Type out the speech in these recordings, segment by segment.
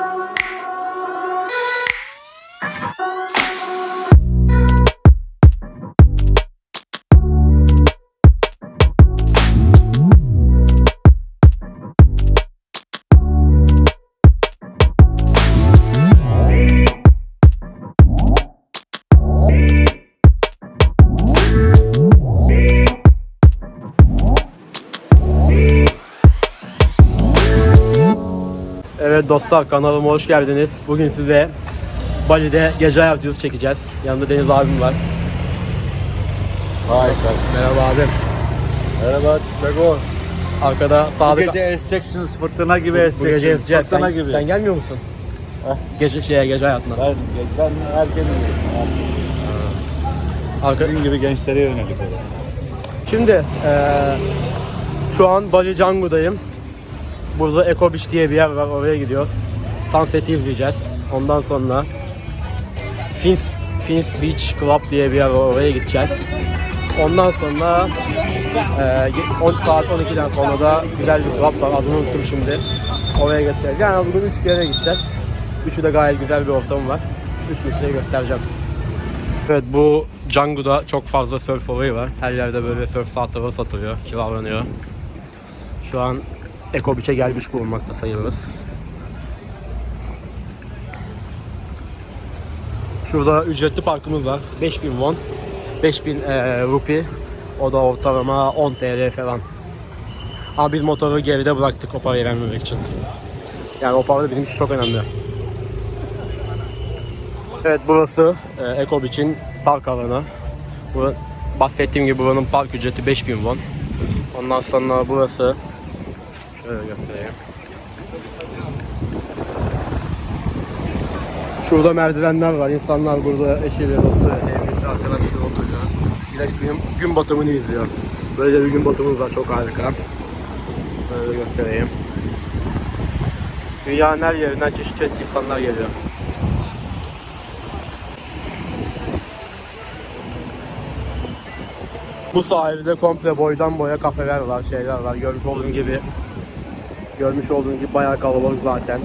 Evet kanalıma hoş geldiniz. Bugün size Bali'de gece hayatı çekeceğiz. Yanında Deniz abim var. Harika. Merhaba abim. Merhaba Bego. Arkada Bu Sadık. gece eseceksiniz fırtına gibi bu gece eseceksiniz. yazacağız. Fırtına Sen, gibi. sen gelmiyor musun? Heh. Gece şeye gece hayatına. Ben, ben erkenim. Arka- Sizin gibi gençlere yönelik orası. Şimdi eee, şu an Bali Canggu'dayım. Burada Eco Beach diye bir yer var. Oraya gidiyoruz. Sunset'i izleyeceğiz. Ondan sonra Fins, Fins Beach Club diye bir yer var. Oraya gideceğiz. Ondan sonra eee 10 saat 12'den sonra da güzel bir club var. Adını unuttum şimdi. Oraya gideceğiz. Yani bugün 3 yere gideceğiz. Üçü de gayet güzel bir ortam var. Üçünü size göstereceğim. Evet bu Django'da çok fazla surf olayı var. Her yerde böyle surf saatleri satılıyor, kiralanıyor. Şu an Beach'e gelmiş bulunmakta sayılırız. Şurada ücretli parkımız var. 5000 won. 5000 eee rupi. O da ortalama 10 TL falan. Ama biz motoru geride bıraktık o parayı vermemek için. Yani o para bizim için çok önemli. Evet burası e, Eco Beach'in park alanı. Bu, bahsettiğim gibi buranın park ücreti 5000 won. Ondan sonra burası göstereyim. Şurada merdivenler var. İnsanlar burada eşiyle, dostuyla, sevgilisi, arkadaşları oturuyor. Güneş gün, gün batımını izliyor. Böyle bir gün batımımız var. Çok harika. Böyle göstereyim. Dünyanın her yerinden çeşit çeşit insanlar geliyor. Bu sahilde komple boydan boya kafeler var, şeyler var. Görmüş olduğun gibi görmüş olduğun gibi bayağı kalabalık zaten.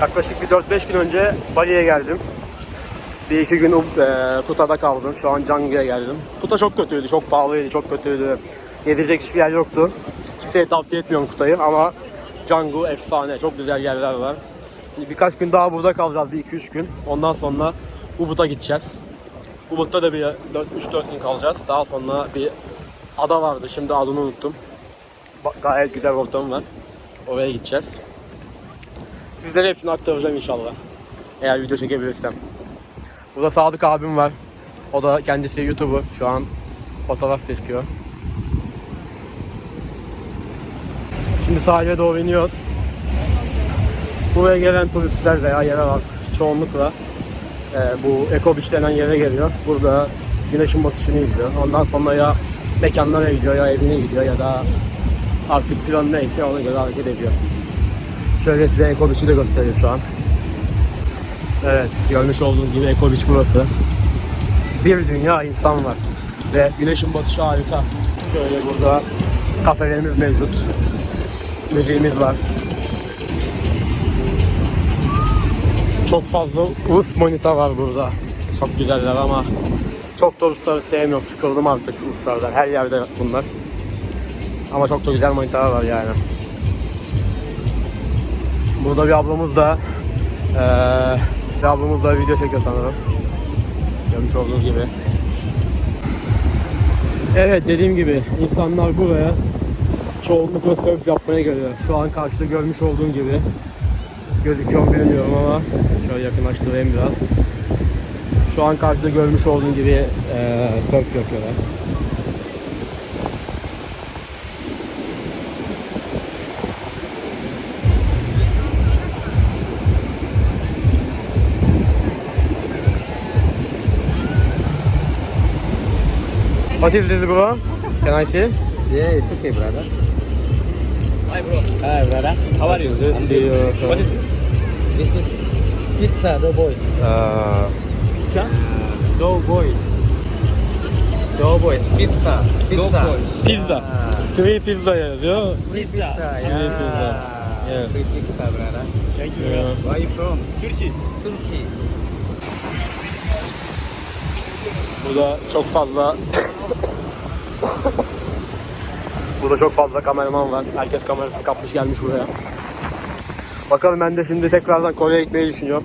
Yaklaşık bir 4-5 gün önce Bali'ye geldim. Bir iki gün e, Kuta'da kaldım. Şu an Canggu'ya geldim. Kuta çok kötüydü, çok pahalıydı, çok kötüydü. Yedirecek hiçbir yer yoktu. Kimseye tavsiye etmiyorum Kuta'yı ama Canggu efsane, çok güzel yerler var. Birkaç gün daha burada kalacağız, bir 2-3 gün. Ondan sonra Ubud'a gideceğiz. Ubud'da da bir 3-4 gün kalacağız. Daha sonra bir ada vardı. Şimdi adını unuttum. Gayet güzel ortam var. Oraya gideceğiz. Sizlere hepsini aktaracağım inşallah. Eğer video çekebilirsem. Burada Sadık abim var. O da kendisi YouTuber. Şu an fotoğraf çekiyor. Şimdi sahile doğru iniyoruz. Buraya gelen turistler veya yerel halk çoğunlukla e, bu Eco Beach denen yere geliyor. Burada güneşin batışını izliyor. Ondan sonra ya mekanlara gidiyor ya evine gidiyor ya da artık plan neyse ona göre hareket ediyor. Şöyle size Beach'i de göstereyim şu an. Evet, görmüş olduğunuz gibi Beach burası. Bir dünya insan var. Ve güneşin batışı harika. Şöyle burada kafelerimiz mevcut. Müziğimiz var. Çok fazla ulus monita var burada. Çok güzeller ama çok da ulusları sevmiyorum. Sıkıldım artık uluslardan. Her yerde bunlar. Ama çok da güzel monitörler var yani. Burada bir ablamız da eee bir ablamız da video çekiyor sanırım. Görmüş olduğunuz gibi. Evet dediğim gibi insanlar buraya çoğunlukla surf yapmaya geliyor. Şu an karşıda görmüş olduğun gibi gözüküyor mu bilmiyorum ama şöyle yakınlaştırayım biraz. Şu an karşıda görmüş olduğun gibi eee surf yapıyorlar. What is this bro? Can I see? Yeah, it's okay, brother. Hi, bro. Hi, brother. How are you? Good to see you. What is this? This is pizza, the boys. Uh, Pizza? Dough boys. Dough boys. Pizza. Pizza. pizza. Ah, Free pizza yazıyor. free pizza. Free Yeah. pizza. Yeah. Yes. Pretty pizza, brother. Thank you. Yeah. Where are you from? Turkey. Turkey. Burada çok fazla Burada çok fazla kameraman var. Herkes kamerasını kapmış gelmiş buraya. Bakalım ben de şimdi tekrardan Kore'ye gitmeyi düşünüyorum.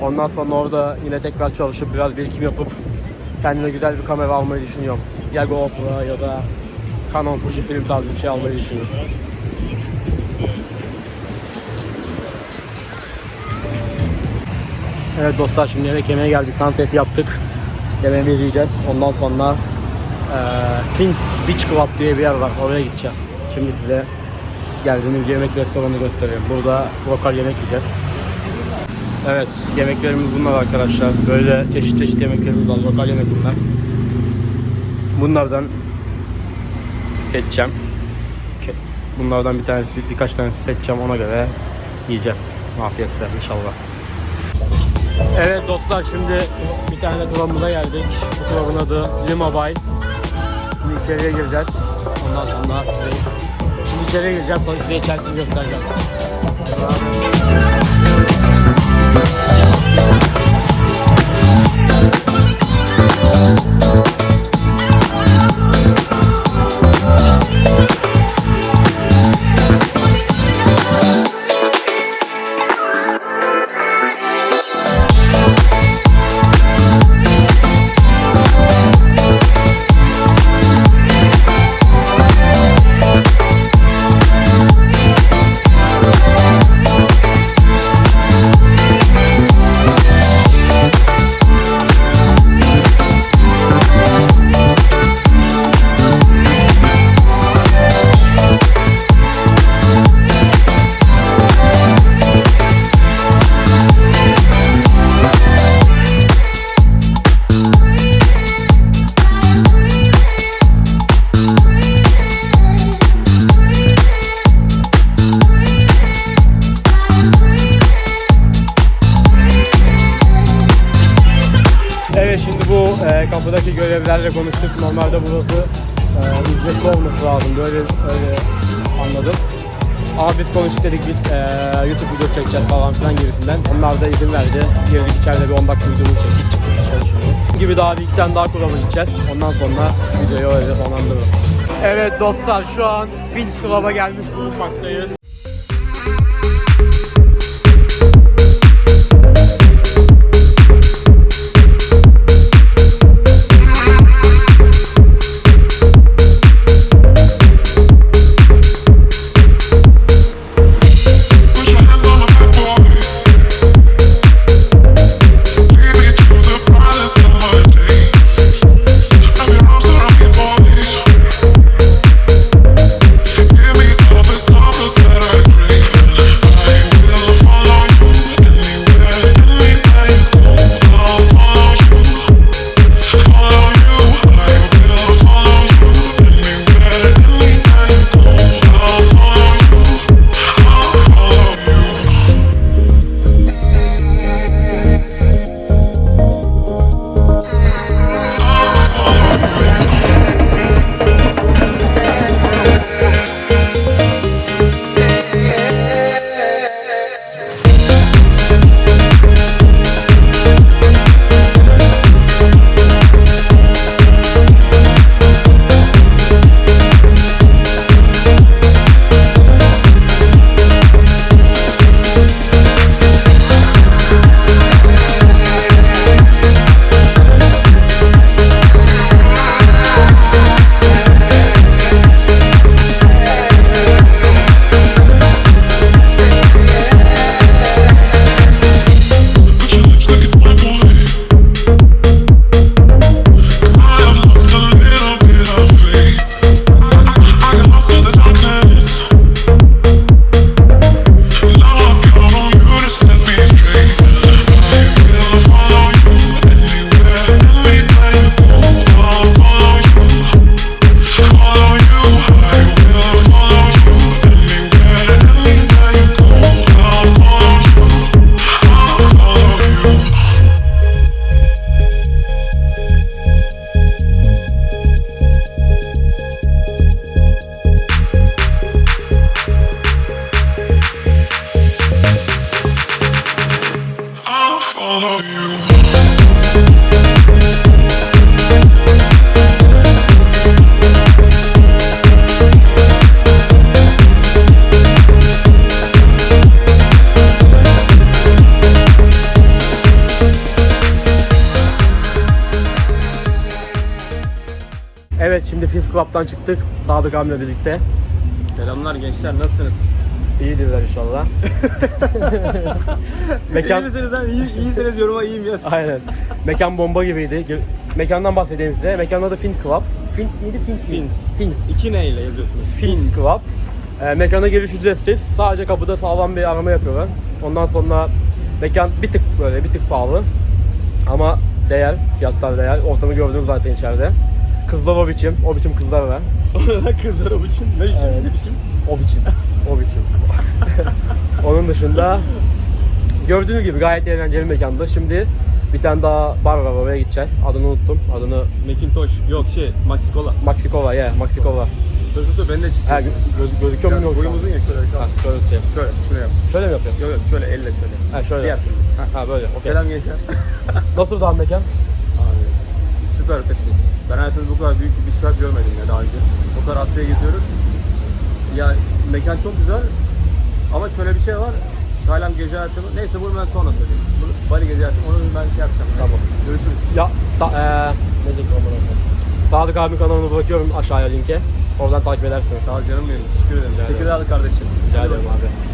Ondan sonra orada yine tekrar çalışıp biraz birikim yapıp kendime güzel bir kamera almayı düşünüyorum. Ya GoPro ya da Canon Fujifilm tarzı bir şey almayı düşünüyorum. Evet dostlar şimdi yemek yemeye geldik. Sunset yaptık. Yemeğimizi yiyeceğiz. Ondan sonra eee Fins Beach Club diye bir yer var. Oraya gideceğiz. Şimdi size geldiğimiz yemek restoranı göstereyim. Burada lokal yemek yiyeceğiz. Evet, yemeklerimiz bunlar arkadaşlar. Böyle çeşit çeşit yemeklerimiz var. Lokal yemek bunlar. Bunlardan seçeceğim. Bunlardan bir tane bir, birkaç tane seçeceğim ona göre yiyeceğiz. Afiyetle inşallah. Evet dostlar şimdi bir tane klubumuza geldik. Bu klubun adı Limobile. Şimdi içeriye gireceğiz. Ondan sonra. Şimdi içeriye gireceğim sonra size içerisini göstereceğim. Normalde burası e, ücretli olması lazım. Böyle öyle anladım. Ama biz konuştuk dedik biz e, YouTube video çekeceğiz falan filan gibisinden. Onlar da izin verdi. Girdik içeride bir 10 dakika videomu çektik çıktık gibi daha bir iki tane daha kurama gideceğiz. Ondan sonra videoyu öyle sonlandırırız. Evet dostlar şu an Fins Club'a gelmiş bulunmaktayız. Evet şimdi Fizz Club'dan çıktık. Sadık abimle birlikte. Selamlar gençler nasılsınız? İyidirler inşallah. İyi Mekan misiniz lan? İyi, iyisiniz yoruma iyiyim ya. aynen. Mekan bomba gibiydi. Ge- Mekandan bahsedeyim size. Mekanın adı Fin Club. Fin neydi? Fin Fins. Fins. İki neyle yazıyorsunuz? Fin Club. E, mekana giriş ücretsiz. Sadece kapıda sağlam bir arama yapıyorlar. Ondan sonra mekan bir tık böyle bir tık pahalı. Ama değer, fiyatlar değer. Ortamı gördünüz zaten içeride. Kızlar o biçim, o biçim kızlar var. Kızlar o biçim. Ne biçim? Evet. Ne biçim? O biçim. O biçim. Onun dışında gördüğünüz gibi gayet eğlenceli mekandı. Şimdi bir tane daha bar var oraya gideceğiz. Adını unuttum. Adını Macintosh. Yok şey Maxi Cola. Maxikova ya, yeah, Maxikova. Dur dur dur ben de. Ha, gö- göz- gözüküyor mu bilmiyorum. şu an. boyum uzun ya şöyle. Ha, şöyle tutayım. Şöyle şöyle yap. Şöyle mi yapıyorum? Yok yok şöyle elle şöyle. Ha şöyle. Diğer türlü. Ha, ha böyle. Okey. Selam gençler. Nasıl daha mekan? Abi süper ötesi. Ben hayatımda bu kadar büyük bir club görmedim ya daha önce. O kadar Asya'ya geziyoruz. Ya mekan çok güzel ama şöyle bir şey var. Tayland gece hayatımı, neyse bunu ben sonra söyleyeyim. Bunu, Bali gece hayatımı, onu ben şey yapacağım. Tamam. Görüşürüz. Ya da, eee ne amına koyayım. Sadık abinin kanalını bırakıyorum aşağıya linke. Oradan takip edersiniz. Sağ ol canım benim. Teşekkür ederim. ederim. Tekirdağlı kardeşim. Rica ederim abi.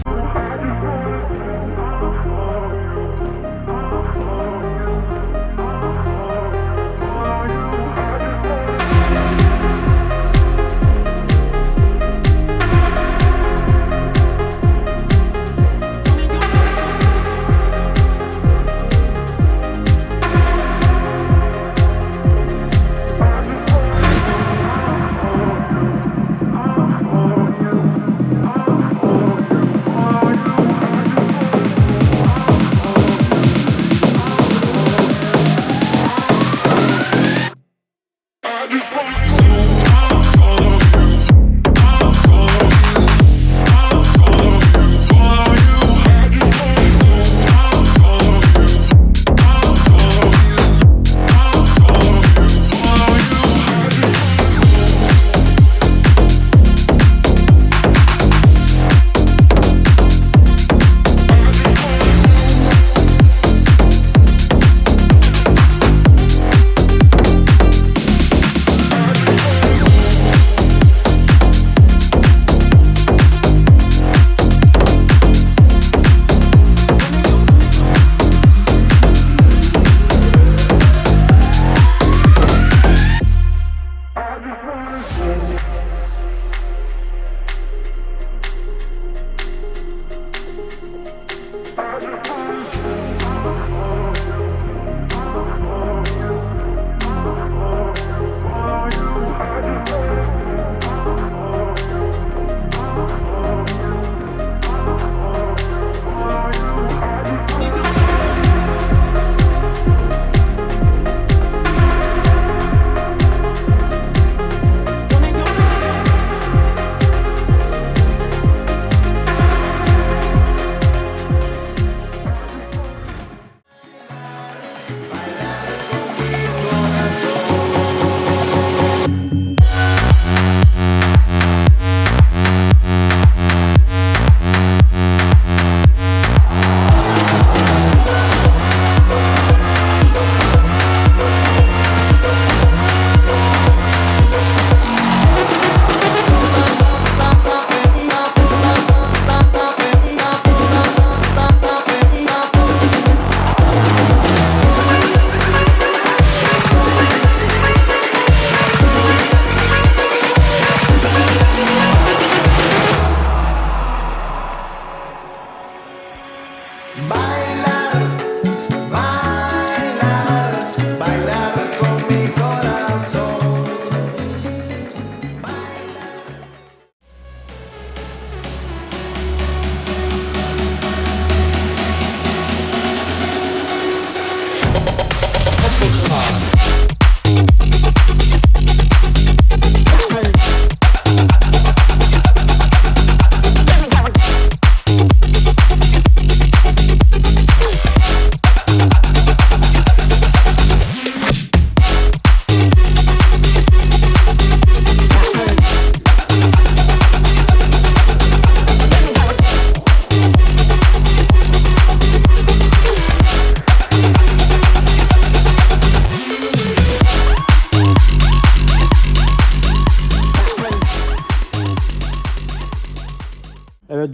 Uh,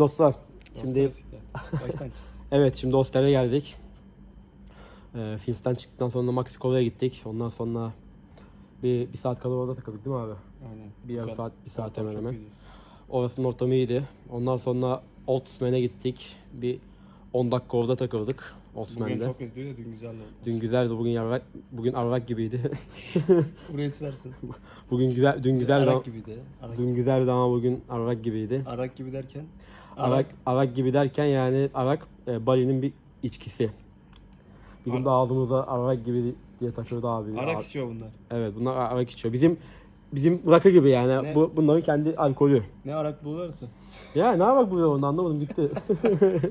dostlar. Şimdi evet şimdi hostele geldik. Ee, Fins'ten çıktıktan sonra Maxi Cola'ya gittik. Ondan sonra bir, bir saat kadar orada takıldık değil mi abi? Aynen. Bir yarım saat, bir saat hemen hemen. Orasının ortamı iyiydi. Ondan sonra Oldsman'e gittik. Bir 10 dakika orada takıldık. Bugün Oldsman'de. çok kötüydü de dün güzeldi. Dün güzeldi, bugün yarrak, bugün arrak gibiydi. Burayı silersin. bugün güzel, dün güzeldi. Arak gibiydi. Arak, Dün güzeldi ama bugün arrak gibiydi. Arak gibi derken? Arak, arak gibi derken yani arak e, Bali'nin bir içkisi. Bizim Ar- de ağzımıza arak gibi diye takıldı abi. Arak Ar- içiyor bunlar. Evet bunlar arak içiyor. Bizim bizim rakı gibi yani. Ne? Bu bunların kendi alkolü. Ne arak bulursa. Ya ne yapak bu onu anlamadım gitti.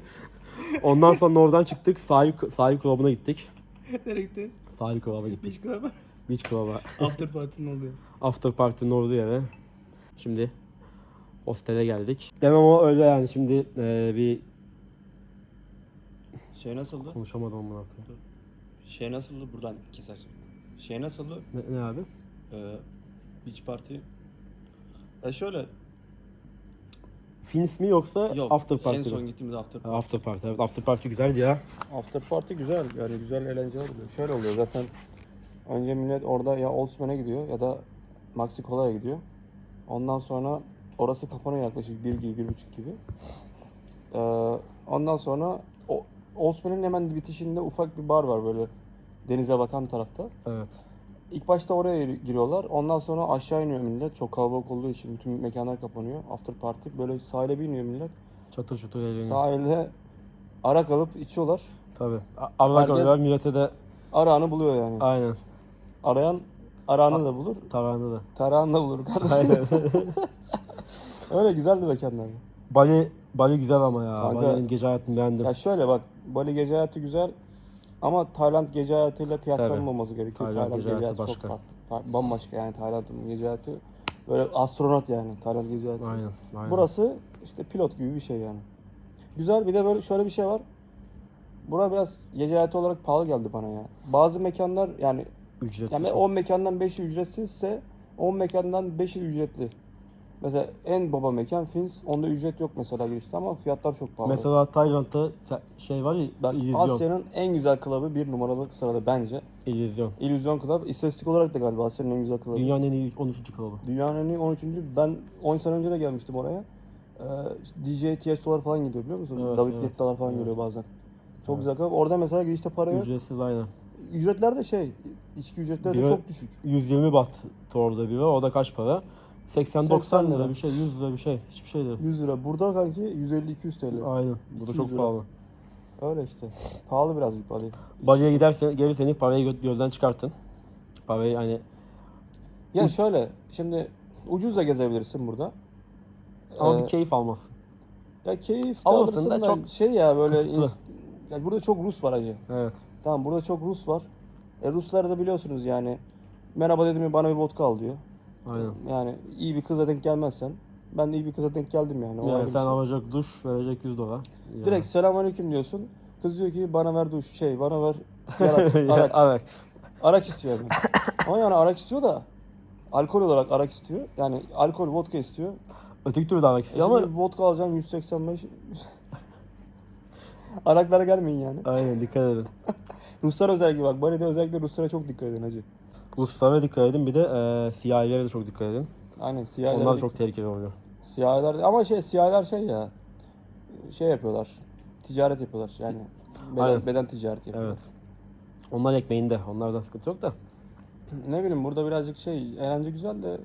Ondan sonra oradan çıktık. Sahil sahil klubuna gittik. Nereye gittiniz? Sahil klubuna gittik. Beach Club'a. Beach club'a. After party'nin oluyor. After party'nin olduğu yere. Şimdi hostele geldik. Demem o öyle yani şimdi e, bir Şey nasıldı? konuşamadım amına koyayım. Şey nasıldı? Buradan keser. Şey nasıldı? Ne, ne abi? Ee, beach party. E şöyle. Fins mi yoksa Yok. after party En mi? son gittiğimiz after Ha, party. After party. Evet, after party güzeldi ya. After party güzel. Yani güzel eğlenceli oluyor. Şöyle oluyor zaten. Önce millet orada ya Oldsman'a gidiyor ya da Maxi Cola'ya gidiyor. Ondan sonra orası kapanıyor yaklaşık bir gibi, bir buçuk gibi. Ee, ondan sonra o Oldsman'ın hemen bitişinde ufak bir bar var böyle denize bakan tarafta. Evet. İlk başta oraya gir- giriyorlar. Ondan sonra aşağı iniyor millet. Çok kalabalık olduğu için bütün mekanlar kapanıyor. After party. Böyle sahile bir iniyor millet. Çatır çutur eğleniyor. Sahilde arak alıp içiyorlar. Tabii. Herkes- koruyor millete de Arağını buluyor yani. aynen. Arayan arağını da bulur. Tavanı da. Tarağını da bulur kardeşim. Aynen. Öyle güzeldi mekanlar. Bali Bali güzel ama ya. Kanka- Bali'nin gece hayatını beğendim. Ya şöyle bak Bali gece hayatı güzel ama Tayland gece hayatıyla kıyaslanmaması gerekiyor. Tayland gece hayatı başka. çok farklı. Fa- Bambaşka yani Tayland'ın gece hayatı böyle astronot yani Tayland gece hayatı. Aynen. aynen. Burası işte pilot gibi bir şey yani. Güzel bir de böyle şöyle bir şey var. Bura biraz gece hayatı olarak pahalı geldi bana ya. Bazı mekanlar yani ücretli yani çok. 10 mekandan 5'i ücretsizse 10 mekandan 5'i ücretli. Mesela en baba mekan Fins. Onda ücret yok mesela girişte ama fiyatlar çok pahalı. Mesela Tayland'da se- şey var ya Bak illüzyon. Asya'nın en güzel klubı bir numaralı sırada bence. İllüzyon. İllüzyon Club. İstatistik olarak da galiba Asya'nın en güzel klubu. Dünyanın en iyi 13. klubu. Dünyanın en iyi 13. Ben 10 sene önce de gelmiştim oraya. Ee, DJ Tiesto'lar falan gidiyor biliyor musun? Evet, David evet, Guetta'lar falan evet. geliyor bazen. Çok güzel club. Orada mesela girişte para yok. Ücretsiz aynen. Ücretler de şey, içki ücretleri de Bira- çok düşük. 120 baht orada biri. O da kaç para? 80-90 80 lira lira. bir şey, 100 lira bir şey. Hiçbir şey değil. 100 lira. Burada kanki 150-200 TL. Aynen. Burada 200 çok lira. pahalı. Öyle işte. Pahalı birazcık Bali. Bali'ye gidersen, gelirseniz parayı gö- gözden çıkartın. Parayı hani Ya şöyle, şimdi ucuz da gezebilirsin burada. ama Ee, bir keyif almazsın. Ya keyif de Alırsın alırsın da da çok şey ya böyle kısıtlı. ins- ya burada çok Rus var acı. Evet. Tamam burada çok Rus var. E Ruslar da biliyorsunuz yani merhaba dedim mi bana bir vodka al diyor. Aynen. Yani iyi bir kıza denk gelmezsen ben de iyi bir kıza denk geldim yani. O ayrı Yani bir sen şey. alacak duş verecek 100 dolar. Ya. Direkt selamünaleyküm diyorsun. Kız diyor ki bana ver duş şey bana ver yarak, Ya, arak. arak. arak istiyor yani. Ama yani arak istiyor da alkol olarak arak istiyor. Yani alkol vodka istiyor. Öteki türlü de arak E istiyor şimdi ama vodka alacaksın 185. Araklara gelmeyin yani. aynen dikkat edin. Ruslar özellikle bak Bali'de özellikle Ruslara çok dikkat edin hacı. Ruslara dikkat edin bir de e, siyahlilere de çok dikkat edin. Aynen siyahiler. Onlar çok tehlikeli oluyor. Siyahiler ama şey siyahiler şey ya. Şey yapıyorlar. Ticaret yapıyorlar yani. Beden, Aynen. beden ticareti yapıyorlar. Evet. Onlar ekmeğinde. Onlardan sıkıntı yok da. Ne bileyim burada birazcık şey eğlence güzel de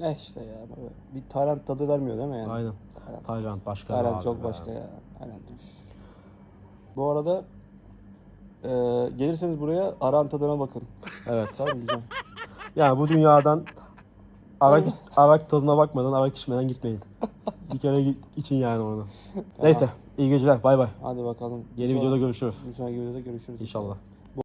ne işte ya böyle bir Tayland tadı vermiyor değil mi yani? Aynen. Tayland, Tayland başka. Tayland abi çok ya. başka ya. Aynen. Bu arada e, gelirseniz buraya aran tadına bakın. Evet. Tamam güzel. Yani bu dünyadan arak, arak tadına bakmadan arak içmeden gitmeyin. bir kere gi- için yani onu. Neyse. iyi geceler. Bay bay. Hadi bakalım. Yeni Bir videoda görüşürüz. Bir sonraki videoda görüşürüz. İnşallah.